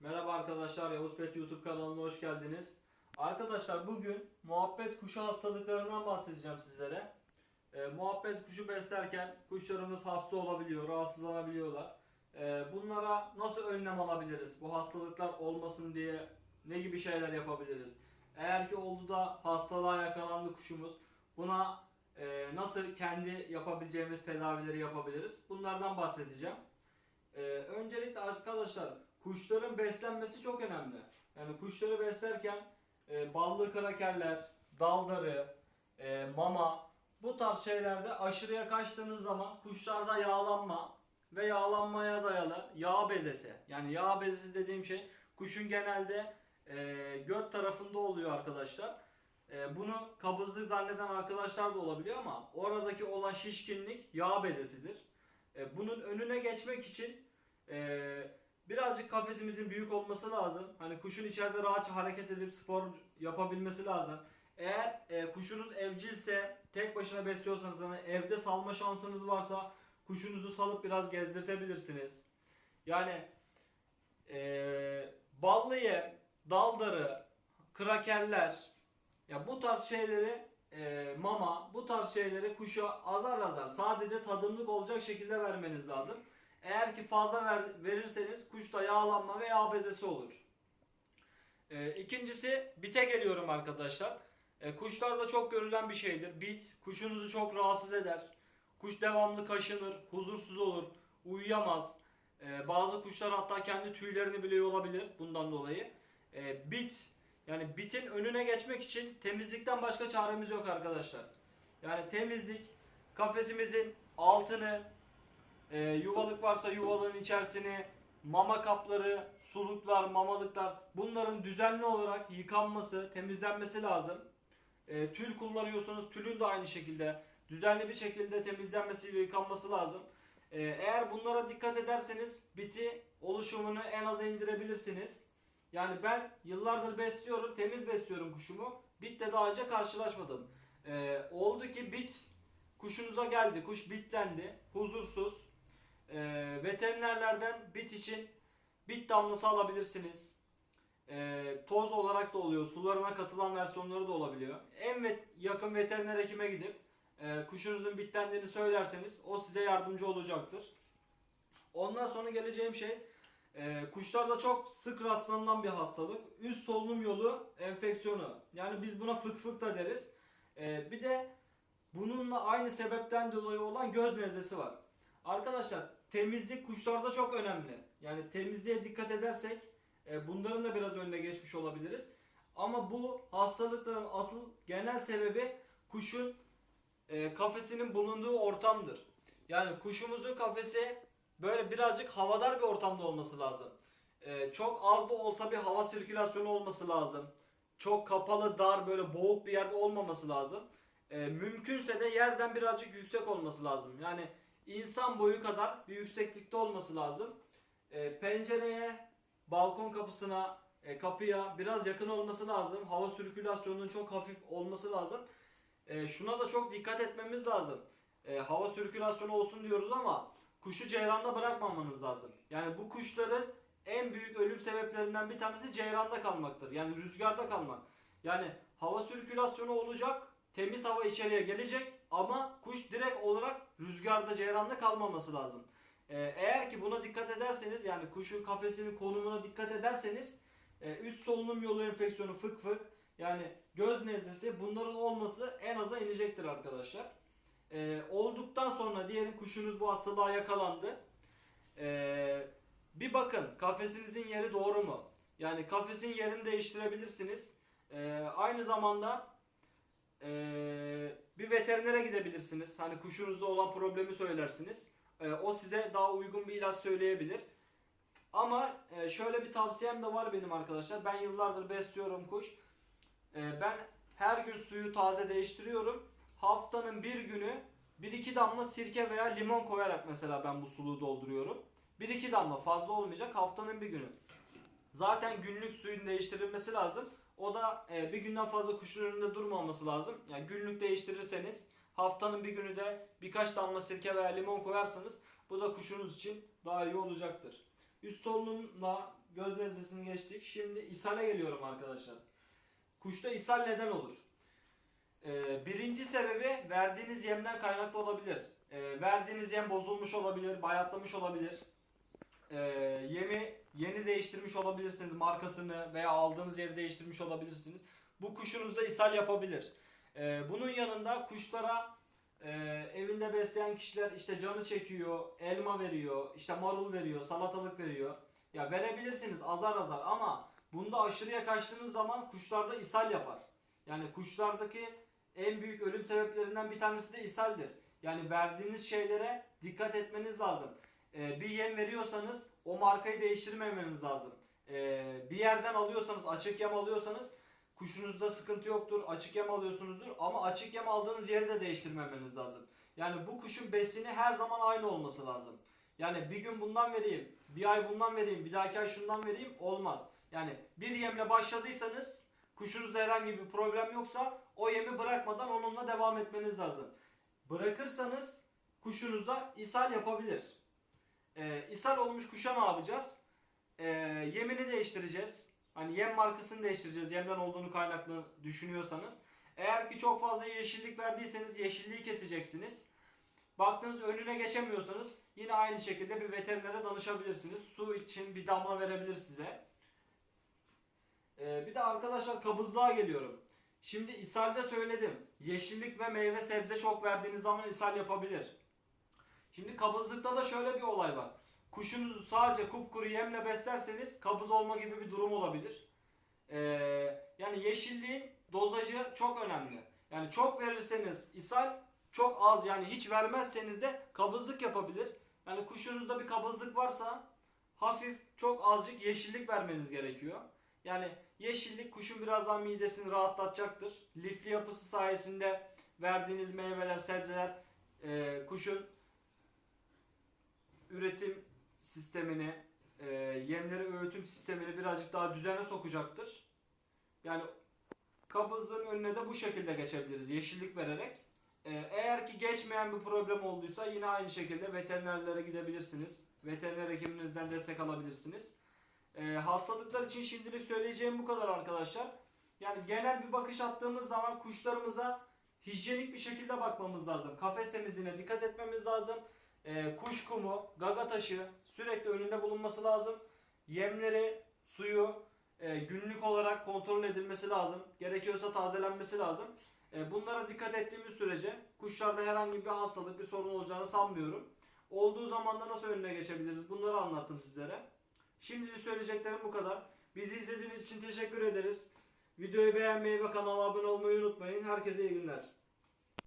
Merhaba arkadaşlar, Yavuz Pet YouTube kanalına hoş geldiniz. Arkadaşlar bugün muhabbet kuşu hastalıklarından bahsedeceğim sizlere. Ee, muhabbet kuşu beslerken kuşlarımız hasta olabiliyor, rahatsızlanabiliyorlar. Ee, bunlara nasıl önlem alabiliriz? Bu hastalıklar olmasın diye ne gibi şeyler yapabiliriz? Eğer ki oldu da hastalığa yakalandı kuşumuz, buna e, nasıl kendi yapabileceğimiz tedavileri yapabiliriz? Bunlardan bahsedeceğim. Ee, öncelikle arkadaşlar kuşların beslenmesi çok önemli. Yani kuşları beslerken e, ballı krakerler, daldarı, e, mama bu tarz şeylerde aşırıya kaçtığınız zaman kuşlarda yağlanma ve yağlanmaya dayalı yağ bezesi. Yani yağ bezesi dediğim şey kuşun genelde e, göt tarafında oluyor arkadaşlar. E, bunu kabızlık zanneden arkadaşlar da olabiliyor ama oradaki olan şişkinlik yağ bezesidir. E, bunun önüne geçmek için e, birazcık kafesimizin büyük olması lazım. Hani kuşun içeride rahatça hareket edip spor yapabilmesi lazım. Eğer e, kuşunuz evcilse tek başına besliyorsanız hani evde salma şansınız varsa kuşunuzu salıp biraz gezdirtebilirsiniz. Yani e, ballı yem, daldarı, krakerler ya bu tarz şeyleri e, mama bu tarz şeyleri kuşa azar azar sadece tadımlık olacak şekilde vermeniz lazım. Eğer ki fazla ver, verirseniz kuşta yağlanma ve yağ bezesi olur. E, ikincisi bite geliyorum arkadaşlar. E, kuşlarda çok görülen bir şeydir. Bit kuşunuzu çok rahatsız eder. Kuş devamlı kaşınır, huzursuz olur, uyuyamaz. E, bazı kuşlar hatta kendi tüylerini bile yolabilir bundan dolayı. E, bit yani bitin önüne geçmek için temizlikten başka çaremiz yok arkadaşlar. Yani temizlik, kafesimizin altını, e, yuvalık varsa yuvalığın içerisini, mama kapları, suluklar, mamalıklar bunların düzenli olarak yıkanması, temizlenmesi lazım. E, tül kullanıyorsanız tülün de aynı şekilde düzenli bir şekilde temizlenmesi ve yıkanması lazım. E, eğer bunlara dikkat ederseniz biti oluşumunu en aza indirebilirsiniz. Yani ben yıllardır besliyorum, temiz besliyorum kuşumu. Bitle daha önce karşılaşmadım. E, oldu ki bit kuşunuza geldi, kuş bitlendi, huzursuz. E, veterinerlerden bit için bit damlası alabilirsiniz. E, toz olarak da oluyor, sularına katılan versiyonları da olabiliyor. En vet- yakın veteriner hekime gidip e, kuşunuzun bitlendiğini söylerseniz o size yardımcı olacaktır. Ondan sonra geleceğim şey e, kuşlarda çok sık rastlanılan bir hastalık. Üst solunum yolu enfeksiyonu. Yani biz buna fık fık da deriz. E, bir de bununla aynı sebepten dolayı olan göz nezlesi var. Arkadaşlar temizlik kuşlarda çok önemli. Yani temizliğe dikkat edersek e, bunların da biraz önüne geçmiş olabiliriz. Ama bu hastalıkların asıl genel sebebi kuşun e, kafesinin bulunduğu ortamdır. Yani kuşumuzun kafesi böyle birazcık havadar bir ortamda olması lazım. E, çok az da olsa bir hava sirkülasyonu olması lazım. Çok kapalı, dar, böyle boğuk bir yerde olmaması lazım. E, mümkünse de yerden birazcık yüksek olması lazım. Yani insan boyu kadar bir yükseklikte olması lazım. E, pencereye, balkon kapısına, e, kapıya biraz yakın olması lazım. Hava sirkülasyonunun çok hafif olması lazım. E, şuna da çok dikkat etmemiz lazım. E, hava sirkülasyonu olsun diyoruz ama kuşu ceyranda bırakmamanız lazım. Yani bu kuşların en büyük ölüm sebeplerinden bir tanesi ceyranda kalmaktır. Yani rüzgarda kalmak. Yani hava sirkülasyonu olacak, temiz hava içeriye gelecek ama kuş direkt olarak rüzgarda, ceyranda kalmaması lazım. Ee, eğer ki buna dikkat ederseniz yani kuşun kafesinin konumuna dikkat ederseniz e, üst solunum yolu enfeksiyonu fık fık yani göz nezlesi bunların olması en aza inecektir arkadaşlar. Ee, olduktan sonra diyelim kuşunuz bu hastalığa yakalandı. Ee, bir bakın kafesinizin yeri doğru mu? Yani kafesin yerini değiştirebilirsiniz. Ee, aynı zamanda ee, bir veterinere gidebilirsiniz. Hani kuşunuzda olan problemi söylersiniz. Ee, o size daha uygun bir ilaç söyleyebilir. Ama e, şöyle bir tavsiyem de var benim arkadaşlar. Ben yıllardır besliyorum kuş. Ee, ben her gün suyu taze değiştiriyorum. Haftanın bir günü 1-2 damla sirke veya limon koyarak mesela ben bu suluğu dolduruyorum. 1-2 damla fazla olmayacak haftanın bir günü. Zaten günlük suyun değiştirilmesi lazım. O da e, bir günden fazla kuşun önünde durmaması lazım. Yani günlük değiştirirseniz haftanın bir günü de birkaç damla sirke veya limon koyarsanız bu da kuşunuz için daha iyi olacaktır. Üst solunumla göz nezlesini geçtik. Şimdi ishale geliyorum arkadaşlar. Kuşta ishal neden olur? Ee, birinci sebebi verdiğiniz yemden kaynaklı olabilir. Ee, verdiğiniz yem bozulmuş olabilir, bayatlamış olabilir. Ee, yemi yeni değiştirmiş olabilirsiniz, markasını veya aldığınız yeri değiştirmiş olabilirsiniz. Bu kuşunuzda ishal yapabilir. Ee, bunun yanında kuşlara e, evinde besleyen kişiler işte canı çekiyor, elma veriyor, işte marul veriyor, salatalık veriyor. Ya verebilirsiniz azar azar ama bunda aşırıya kaçtığınız zaman kuşlarda ishal yapar. Yani kuşlardaki en büyük ölüm sebeplerinden bir tanesi de ishaldir. Yani verdiğiniz şeylere dikkat etmeniz lazım. Ee, bir yem veriyorsanız o markayı değiştirmemeniz lazım. Ee, bir yerden alıyorsanız, açık yem alıyorsanız kuşunuzda sıkıntı yoktur. Açık yem alıyorsunuzdur ama açık yem aldığınız yeri de değiştirmemeniz lazım. Yani bu kuşun besini her zaman aynı olması lazım. Yani bir gün bundan vereyim, bir ay bundan vereyim, bir dahaki ay şundan vereyim olmaz. Yani bir yemle başladıysanız kuşunuzda herhangi bir problem yoksa o yemi bırakmadan onunla devam etmeniz lazım. Bırakırsanız kuşunuzda ishal yapabilir. Ee, ishal olmuş kuşa ne yapacağız? Ee, yemini değiştireceğiz. Hani yem markasını değiştireceğiz. Yemden olduğunu kaynaklı düşünüyorsanız. Eğer ki çok fazla yeşillik verdiyseniz yeşilliği keseceksiniz. Baktınız önüne geçemiyorsanız yine aynı şekilde bir veterinere danışabilirsiniz. Su için bir damla verebilir size. Ee, bir de arkadaşlar kabızlığa geliyorum. Şimdi ishalde söyledim. Yeşillik ve meyve sebze çok verdiğiniz zaman ishal yapabilir. Şimdi kabızlıkta da şöyle bir olay var. Kuşunuzu sadece kupkuru yemle beslerseniz kabız olma gibi bir durum olabilir. Ee, yani yeşilliğin dozajı çok önemli. Yani çok verirseniz ishal, çok az yani hiç vermezseniz de kabızlık yapabilir. Yani kuşunuzda bir kabızlık varsa hafif çok azıcık yeşillik vermeniz gerekiyor. Yani yeşillik kuşun biraz daha midesini rahatlatacaktır. Lifli yapısı sayesinde verdiğiniz meyveler, sebzeler e, kuşun üretim sistemini, e, yemleri öğütüm sistemini birazcık daha düzene sokacaktır. Yani kabızlığın önüne de bu şekilde geçebiliriz yeşillik vererek. E, eğer ki geçmeyen bir problem olduysa yine aynı şekilde veterinerlere gidebilirsiniz. Veteriner hekiminizden destek alabilirsiniz. E, hastalıklar için şimdilik söyleyeceğim bu kadar arkadaşlar. Yani genel bir bakış attığımız zaman kuşlarımıza hijyenik bir şekilde bakmamız lazım. Kafes temizliğine dikkat etmemiz lazım. E, kuş kumu, gaga taşı sürekli önünde bulunması lazım. Yemleri, suyu e, günlük olarak kontrol edilmesi lazım. Gerekiyorsa tazelenmesi lazım. E, bunlara dikkat ettiğimiz sürece kuşlarda herhangi bir hastalık, bir sorun olacağını sanmıyorum. Olduğu zaman da nasıl önüne geçebiliriz bunları anlattım sizlere. Şimdilik söyleyeceklerim bu kadar. Bizi izlediğiniz için teşekkür ederiz. Videoyu beğenmeyi ve kanala abone olmayı unutmayın. Herkese iyi günler.